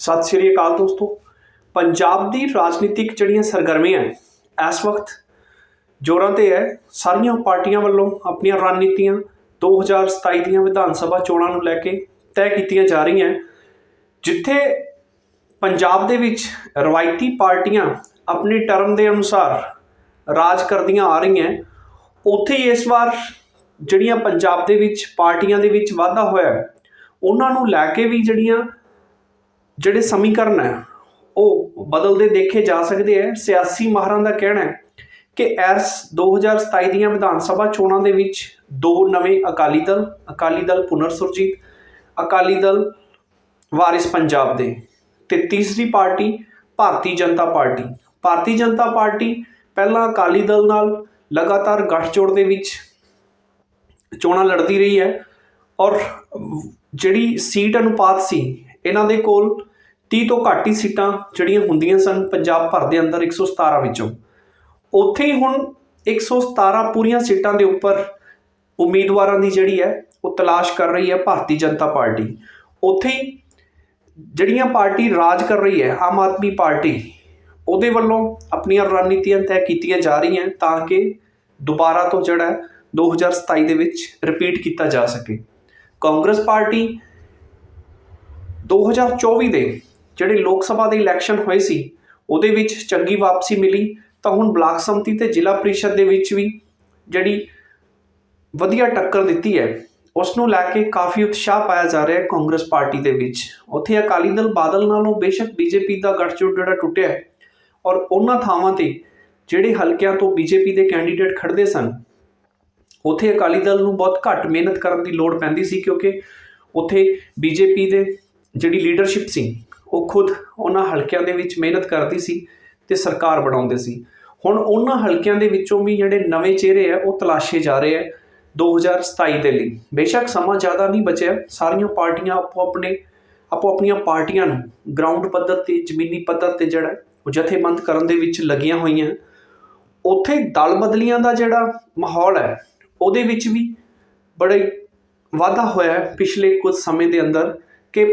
ਸਤਿ ਸ਼੍ਰੀ ਅਕਾਲ ਦੋਸਤੋ। ਪੰਜਾਬ ਦੀ ਰਾਜਨੀਤਿਕ ਜਿਹੜੀਆਂ ਸਰਗਰਮੀਆਂ ਇਸ ਵਕਤ ਜ਼ੋਰਾਂ ਤੇ ਹੈ। ਸਾਰੀਆਂ ਪਾਰਟੀਆਂ ਵੱਲੋਂ ਆਪਣੀਆਂ ਰਣਨੀਤੀਆਂ 2027 ਦੀਆਂ ਵਿਧਾਨ ਸਭਾ ਚੋਣਾਂ ਨੂੰ ਲੈ ਕੇ ਤੈਅ ਕੀਤੀਆਂ ਜਾ ਰਹੀਆਂ ਜਿੱਥੇ ਪੰਜਾਬ ਦੇ ਵਿੱਚ ਰਵਾਇਤੀ ਪਾਰਟੀਆਂ ਆਪਣੇ ਟਰਮ ਦੇ ਅਨੁਸਾਰ ਰਾਜ ਕਰਦੀਆਂ ਆ ਰਹੀਆਂ ਉੱਥੇ ਇਸ ਵਾਰ ਜਿਹੜੀਆਂ ਪੰਜਾਬ ਦੇ ਵਿੱਚ ਪਾਰਟੀਆਂ ਦੇ ਵਿੱਚ ਵਾਧਾ ਹੋਇਆ ਉਹਨਾਂ ਨੂੰ ਲੈ ਕੇ ਵੀ ਜਿਹੜੀਆਂ ਜਿਹੜੇ ਸਮੀਕਰਨ ਹੈ, ਉਹ ਬਦਲਦੇ ਦੇਖੇ ਜਾ ਸਕਦੇ ਹੈ। ਸਿਆਸੀ ਮਾਹਰਾਂ ਦਾ ਕਹਿਣਾ ਹੈ ਕਿ ਐਸ 2027 ਦੀਆਂ ਵਿਧਾਨ ਸਭਾ ਚੋਣਾਂ ਦੇ ਵਿੱਚ ਦੋ ਨਵੇਂ ਅਕਾਲੀ ਦਲ ਅਕਾਲੀ ਦਲ ਪੁਨਰ ਸੁਰਜੀਤ, ਅਕਾਲੀ ਦਲ ਵਾਰਿਸ ਪੰਜਾਬ ਦੇ ਤੇ ਤੀਸਰੀ party Bharatiya Janata party. Bharatiya Janata party ਪਹਿਲਾਂ ਅਕਾਲੀ ਦਲ ਨਾਲ ਲਗਾਤਾਰ ਗੱਠਜੋੜ ਦੇ ਵਿੱਚ ਚੋਣਾਂ ਲੜਦੀ ਰਹੀ ਹੈ ਔਰ ਜਿਹੜੀ ਸੀਟ ਅਨੁਪਾਤ ਸੀ, ਇਹਨਾਂ ਦੇ ਕੋਲ 30 ਤੋਂ ਘੱਟ ਹੀ ਸੀਟਾਂ ਜਿਹੜੀਆਂ ਹੁੰਦੀਆਂ ਸਨ ਪੰਜਾਬ ਭਰ ਦੇ ਅੰਦਰ 117 ਵਿੱਚੋਂ। ਉੱਥੇ ਹੀ ਹੁਣ 117 ਪੂਰੀਆਂ ਸੀਟਾਂ ਦੇ ਉੱਪਰ ਉਮੀਦਵਾਰਾਂ ਦੀ ਜਿਹੜੀ ਹੈ, ਉਹ ਤਲਾਸ਼ ਕਰ ਰਹੀ ਹੈ ਭਾਰਤੀ ਜਨਤਾ ਪਾਰਟੀ। ਉੱਥੇ ਹੀ ਜਿਹੜੀਆਂ ਪਾਰਟੀ ਰਾਜ ਕਰ ਰਹੀ ਹੈ, ਆਮ ਆਦਮੀ ਪਾਰਟੀ, ਉਹਦੇ ਵੱਲੋਂ ਆਪਣੀਆਂ ਰਣਨੀਤੀਆਂ ਤੈਅ ਕੀਤੀਆਂ ਜਾ ਰਹੀਆਂ ਤਾਂ ਕਿ ਦੁਬਾਰਾ ਤੋਂ ਜਿਹੜਾ ਹੈ 2027 ਦੇ ਵਿੱਚ ਰਿਪੀਟ ਕੀਤਾ ਜਾ ਸਕੇ। ਕਾਂਗਰਸ ਪਾਰਟੀ 2024 ਦੇ ਜਿਹੜੇ ਲੋਕ ਸਭਾ ਦੇ ਇਲੈਕਸ਼ਨ ਹੋਏ ਸੀ, ਉਹਦੇ ਵਿੱਚ ਚੰਗੀ ਵਾਪਸੀ ਮਿਲੀ, ਤਾਂ ਹੁਣ ਬਲਾਕ ਸੰਮਤੀ ਤੇ ਜ਼ਿਲ੍ਹਾ ਪ੍ਰੀਸ਼ਦ ਦੇ ਵਿੱਚ ਵੀ ਜਿਹੜੀ ਵਧੀਆ ਟੱਕਰ ਦਿੱਤੀ ਹੈ ਉਸ ਨੂੰ ਲੈ ਕੇ ਕਾਫੀ ਉਤਸ਼ਾਹ ਪਾਇਆ ਜਾ ਰਿਹਾ ਹੈ ਕਾਂਗਰਸ ਪਾਰਟੀ ਦੇ ਵਿੱਚ। ਉੱਥੇ ਅਕਾਲੀ ਦਲ ਬਾਦਲ ਨਾਲੋਂ ਬੇਸ਼ੱਕ ਬੀਜੇਪੀ ਦਾ ਗੱਠਜੋੜ ਜਿਹੜਾ ਟੁੱਟਿਆ ਹੈ ਔਰ ਉਹਨਾਂ ਥਾਵਾਂ ਤੇ ਜਿਹੜੇ ਹਲਕਿਆਂ ਤੋਂ ਬੀਜੇਪੀ ਦੇ ਕੈਂਡੀਡੇਟ ਖੜਦੇ ਸਨ, ਉੱਥੇ ਅਕਾਲੀ ਦਲ ਨੂੰ ਬਹੁਤ ਘੱਟ ਮਿਹਨਤ ਕਰਨ ਦੀ ਲੋੜ ਪੈਂਦੀ ਸੀ ਕਿਉਂਕਿ ਉੱਥੇ ਬੀਜੇਪੀ ਦੇ ਜਿਹੜੀ ਲੀਡਰਸ਼ਿਪ ਸੀ ਉਹ ਖੁਦ ਉਹਨਾਂ ਹਲਕਿਆਂ ਦੇ ਵਿੱਚ ਮਿਹਨਤ ਕਰਦੀ ਸੀ ਤੇ ਸਰਕਾਰ ਬਣਾਉਂਦੇ ਸੀ। ਹੁਣ ਉਹਨਾਂ ਹਲਕਿਆਂ ਦੇ ਵਿੱਚੋਂ ਵੀ ਜਿਹੜੇ ਨਵੇਂ ਚਿਹਰੇ ਆ, ਉਹ ਤਲਾਸ਼ੇ ਜਾ ਰਹੇ ਆ 2027 ਦੇ ਲਈ। ਬੇਸ਼ੱਕ ਸਮਾਂ ਜ਼ਿਆਦਾ ਨਹੀਂ ਬਚਿਆ, ਸਾਰੀਆਂ ਪਾਰਟੀਆਂ ਆਪੋ ਆਪਣੇ, ਆਪੋ ਆਪਣੀਆਂ ਪਾਰਟੀਆਂ ਨੂੰ ਗਰਾਊਂਡ ਪੱਧਰ ਤੇ, ਜ਼ਮੀਨੀ ਪੱਧਰ ਤੇ ਜਿਹੜਾ ਉਹ ਜਥੇਬੰਦ ਕਰਨ ਦੇ ਵਿੱਚ ਲੱਗੀਆਂ ਹੋਈਆਂ। ਉੱਥੇ ਦਲ ਬਦਲੀਆਂ ਦਾ ਜਿਹੜਾ ਮਾਹੌਲ ਹੈ, ਉਹਦੇ ਵਿੱਚ ਵੀ ਬੜੇ ਵਾਧਾ ਹੋਇਆ ਪਿਛਲੇ ਕੁਝ ਸਮੇਂ ਦੇ ਅੰਦਰ ਕਿ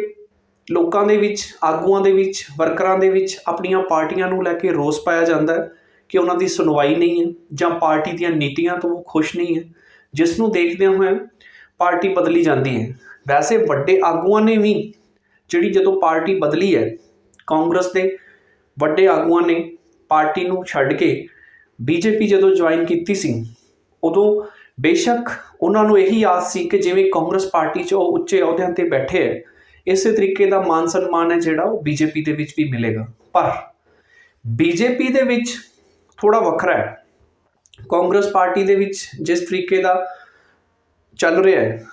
ਲੋਕਾਂ ਦੇ ਵਿੱਚ, ਆਗੂਆਂ ਦੇ ਵਿੱਚ, ਵਰਕਰਾਂ ਦੇ ਵਿੱਚ ਆਪਣੀਆਂ ਪਾਰਟੀਆਂ ਨੂੰ ਲੈ ਕੇ ਰੋਸ ਪਾਇਆ ਜਾਂਦਾ ਹੈ ਕਿ ਉਹਨਾਂ ਦੀ ਸੁਣਵਾਈ ਨਹੀਂ ਹੈ ਜਾਂ ਪਾਰਟੀ ਦੀਆਂ ਨੀਤੀਆਂ ਤੋਂ ਉਹ ਖੁਸ਼ ਨਹੀਂ ਹੈ। ਜਿਸ ਨੂੰ ਦੇਖਦਿਆਂ ਹੋਇਆਂ ਪਾਰਟੀ ਬਦਲੀ ਜਾਂਦੀ ਹੈ। ਵੈਸੇ ਵੱਡੇ ਆਗੂਆਂ ਨੇ ਵੀ ਜਿਹੜੀ ਜਦੋਂ ਪਾਰਟੀ ਬਦਲੀ ਹੈ, ਕਾਂਗਰਸ ਦੇ ਵੱਡੇ ਆਗੂਆਂ ਨੇ ਪਾਰਟੀ ਨੂੰ ਛੱਡ ਕੇ ਬੀਜੇਪੀ ਜਦੋਂ ਜੁਆਇਨ ਕੀਤੀ ਸੀ, ਉਦੋਂ ਬੇਸ਼ੱਕ ਉਹਨਾਂ ਨੂੰ ਇਹੀ ਆਸ ਸੀ ਕਿ ਜਿਵੇਂ ਕਾਂਗਰਸ ਪਾਰਟੀ 'ਚ ਉਹ ਉੱਚੇ ਅਹੁਦਿਆਂ ਤੇ ਬੈਠੇ ਹੈ ਇਸੇ ਤਰੀਕੇ ਦਾ ਮਾਨ ਸਨਮਾਨ ਹੈ ਜਿਹੜਾ ਉਹ ਬੀਜੇਪੀ ਦੇ ਵਿੱਚ ਵੀ ਮਿਲੇਗਾ। ਪਰ ਬੀਜੇਪੀ ਦੇ ਵਿੱਚ ਥੋੜਾ ਵੱਖਰਾ ਹੈ। ਕਾਂਗਰਸ ਪਾਰਟੀ ਦੇ ਵਿੱਚ ਜਿਸ ਤਰੀਕੇ ਦਾ ਚੱਲ ਰਿਹਾ ਹੈ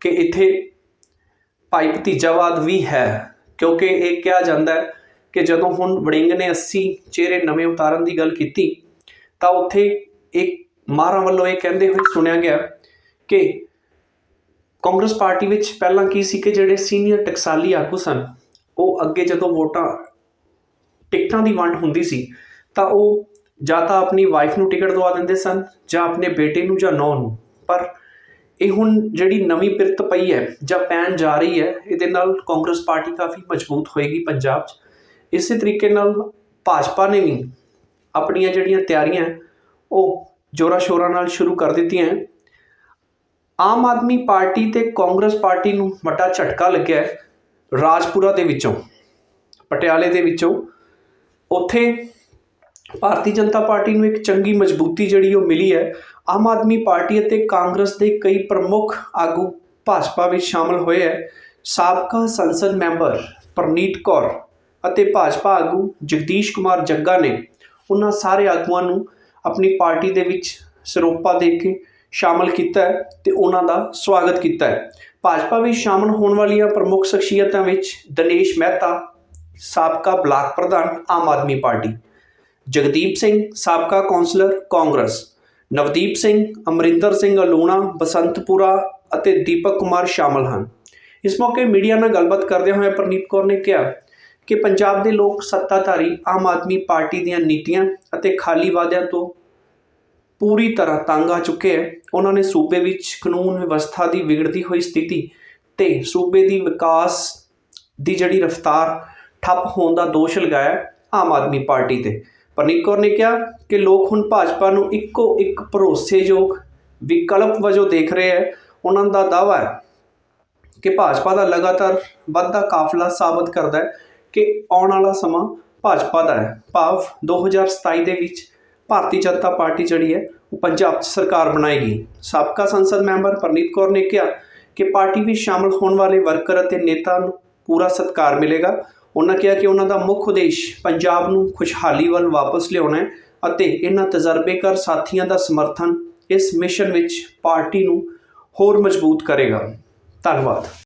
ਕਿ ਇੱਥੇ ਭਾਈ ਭਤੀਜਾਵਾਦ ਵੀ ਹੈ, ਕਿਉਂਕਿ ਇਹ ਕਿਹਾ ਜਾਂਦਾ ਹੈ ਕਿ ਜਦੋਂ ਹੁਣ ਵੜਿੰਗ ਨੇ 80 ਚਿਹਰੇ ਨਵੇਂ ਉਤਾਰਨ ਦੀ ਗੱਲ ਕੀਤੀ, ਤਾਂ ਉੱਥੇ ਇੱਕ ਮਾਰਾਂ ਵੱਲੋਂ ਇਹ ਕਹਿੰਦੇ ਹੋਏ ਸੁਣਿਆ ਗਿਆ ਕਿ ਕਾਂਗਰਸ ਪਾਰਟੀ ਵਿੱਚ ਪਹਿਲਾਂ ਕੀ ਸੀ ਕਿ ਜਿਹੜੇ ਸੀਨੀਅਰ ਟਕਸਾਲੀ ਆਗੂ ਸਨ, ਉਹ ਅੱਗੇ ਜਦੋਂ ਵੋਟਾਂ, ਟਿਕਟਾਂ ਦੀ ਵੰਡ ਹੁੰਦੀ ਸੀ, ਤਾਂ ਉਹ ਜਾਂ ਤਾਂ ਆਪਣੀ ਵਾਈਫ ਨੂੰ ਟਿਕਟ ਦਵਾ ਦਿੰਦੇ ਸਨ ਜਾਂ ਆਪਣੇ ਬੇਟੇ ਨੂੰ ਜਾਂ ਨੌਂ ਨੂੰ ਪਰ ਇਹ ਹੁਣ ਜਿਹੜੀ ਨਵੀਂ ਪਿਰਤ ਪਈ ਹੈ ਜਾਂ ਪੈਣ ਜਾ ਰਹੀ ਹੈ, ਇਹਦੇ ਨਾਲ ਕਾਂਗਰਸ ਪਾਰਟੀ ਕਾਫੀ ਮਜ਼ਬੂਤ ਹੋਏਗੀ ਪੰਜਾਬ 'ਚ ਇਸੇ ਤਰੀਕੇ ਨਾਲ ਭਾਜਪਾ ਨੇ ਵੀ ਆਪਣੀਆਂ ਜਿਹੜੀਆਂ ਤਿਆਰੀਆਂ, ਉਹ ਜੋਰਾ ਸ਼ੋਰਾਂ ਨਾਲ ਸ਼ੁਰੂ ਕਰ ਦਿੱਤੀਆਂ ਹੈ। ਆਮ ਆਦਮੀ ਪਾਰਟੀ ਤੇ ਕਾਂਗਰਸ ਪਾਰਟੀ ਨੂੰ ਵੱਡਾ ਝਟਕਾ ਲੱਗਿਆ ਰਾਜਪੁਰਾ ਦੇ ਵਿੱਚੋਂ, ਪਟਿਆਲੇ ਦੇ ਵਿੱਚੋਂ। ਉੱਥੇ ਭਾਰਤੀ ਜਨਤਾ ਪਾਰਟੀ ਨੂੰ ਇੱਕ ਚੰਗੀ ਮਜ਼ਬੂਤੀ ਜਿਹੜੀ ਉਹ ਮਿਲੀ ਹੈ। ਆਮ ਆਦਮੀ ਪਾਰਟੀ ਅਤੇ ਕਾਂਗਰਸ ਦੇ ਕਈ ਪ੍ਰਮੁੱਖ ਆਗੂ ਭਾਜਪਾ ਵਿੱਚ ਸ਼ਾਮਲ ਹੋਏ ਹੈ। ਸਾਬਕਾ ਸੰਸਦ ਮੈਂਬਰ ਪਰਨੀਤ ਕੌਰ ਅਤੇ ਭਾਜਪਾ ਆਗੂ ਜਗਦੀਸ਼ ਕੁਮਾਰ ਜੱਗਾ ਨੇ ਉਹਨਾਂ ਸਾਰੇ ਆਗੂਆਂ ਨੂੰ ਆਪਣੀ ਪਾਰਟੀ ਦੇ ਵਿੱਚ ਸਰੋਪਾ ਦੇ ਕੇ ਸ਼ਾਮਲ ਕੀਤਾ ਹੈ ਤੇ ਉਹਨਾਂ ਦਾ ਸਵਾਗਤ ਕੀਤਾ ਹੈ। ਭਾਜਪਾ ਵਿੱਚ ਸ਼ਾਮਲ ਹੋਣ ਵਾਲੀਆਂ ਪ੍ਰਮੁੱਖ ਸ਼ਖਸੀਅਤਾਂ ਵਿੱਚ ਦਿਨੇਸ਼ ਮਹਿਤਾ, ਸਾਬਕਾ ਬਲਾਕ ਪ੍ਰਧਾਨ ਆਮ ਆਦਮੀ ਪਾਰਟੀ, ਜਗਦੀਪ ਸਿੰਘ, ਸਾਬਕਾ ਕੌਂਸਲਰ ਕਾਂਗਰਸ, ਨਵਦੀਪ ਸਿੰਘ, ਅਮਰਿੰਦਰ ਸਿੰਘ ਅਲੂਣਾ, ਬਸੰਤਪੁਰਾ ਅਤੇ ਦੀਪਕ ਕੁਮਾਰ ਸ਼ਾਮਲ ਹਨ। ਇਸ ਮੌਕੇ ਮੀਡੀਆ ਨਾਲ ਗੱਲਬਾਤ ਕਰਦਿਆਂ ਹੋਏ ਪ੍ਰਨੀਤ ਕੌਰ ਨੇ ਕਿਹਾ ਕਿ ਪੰਜਾਬ ਦੇ ਲੋਕ ਸੱਤਾਧਾਰੀ ਆਮ ਆਦਮੀ ਪਾਰਟੀ ਦੀਆਂ ਨੀਤੀਆਂ ਅਤੇ ਖਾਲੀ ਵਾਅਦਿਆਂ ਤੋਂ ਪੂਰੀ ਤਰ੍ਹਾਂ ਤੰਗ ਆ ਚੁੱਕੇ ਹੈ। ਉਹਨਾਂ ਨੇ ਸੂਬੇ ਵਿੱਚ ਕਾਨੂੰਨ ਵਿਵਸਥਾ ਦੀ ਵਿਗੜਦੀ ਹੋਈ ਸਥਿਤੀ ਤੇ ਸੂਬੇ ਦੀ ਵਿਕਾਸ ਦੀ ਜਿਹੜੀ ਰਫ਼ਤਾਰ ਠੱਪ ਹੋਣ ਦਾ ਦੋਸ਼ ਲਗਾਇਆ ਆਮ ਆਦਮੀ ਪਾਰਟੀ ਤੇ। ਪਰਨੀਤ ਕੌਰ ਨੇ ਕਿਹਾ ਕਿ ਲੋਕ ਹੁਣ ਭਾਜਪਾ ਨੂੰ ਇੱਕੋ ਇੱਕ ਭਰੋਸੇਯੋਗ ਵਿਕਲਪ ਵਜੋਂ ਦੇਖ ਰਹੇ ਹੈ। ਉਹਨਾਂ ਦਾ ਦਾਅਵਾ ਹੈ ਕਿ ਭਾਜਪਾ ਦਾ ਲਗਾਤਾਰ ਵੱਧਦਾ ਕਾਫਲਾ ਸਾਬਤ ਕਰਦਾ ਹੈ ਕਿ ਆਉਣ ਵਾਲਾ ਸਮਾਂ ਭਾਜਪਾ ਦਾ ਹੈ। ਭਾਵ 2027 ਦੇ ਵਿੱਚ ਭਾਰਤੀ ਜਨਤਾ ਪਾਰਟੀ ਜਿਹੜੀ ਹੈ, ਉਹ ਪੰਜਾਬ 'ਚ ਸਰਕਾਰ ਬਣਾਏਗੀ। ਸਾਬਕਾ ਸੰਸਦ ਮੈਂਬਰ ਪਰਨੀਤ ਕੌਰ ਨੇ ਕਿਹਾ ਕਿ ਪਾਰਟੀ ਵਿੱਚ ਸ਼ਾਮਲ ਹੋਣ ਵਾਲੇ ਵਰਕਰ ਅਤੇ ਨੇਤਾ ਨੂੰ ਪੂਰਾ ਸਤਿਕਾਰ ਮਿਲੇਗਾ। ਉਹਨਾਂ ਕਿਹਾ ਕਿ ਉਹਨਾਂ ਦਾ ਮੁੱਖ ਉਦੇਸ਼ ਪੰਜਾਬ ਨੂੰ ਖੁਸ਼ਹਾਲੀ ਵੱਲ ਵਾਪਸ ਲਿਆਉਣਾ ਹੈ ਅਤੇ ਇਹਨਾਂ ਤਜਰਬੇਕਾਰ ਸਾਥੀਆਂ ਦਾ ਸਮਰਥਨ ਇਸ ਮਿਸ਼ਨ ਵਿੱਚ ਪਾਰਟੀ ਨੂੰ ਹੋਰ ਮਜ਼ਬੂਤ ਕਰੇਗਾ। ਧੰਨਵਾਦ।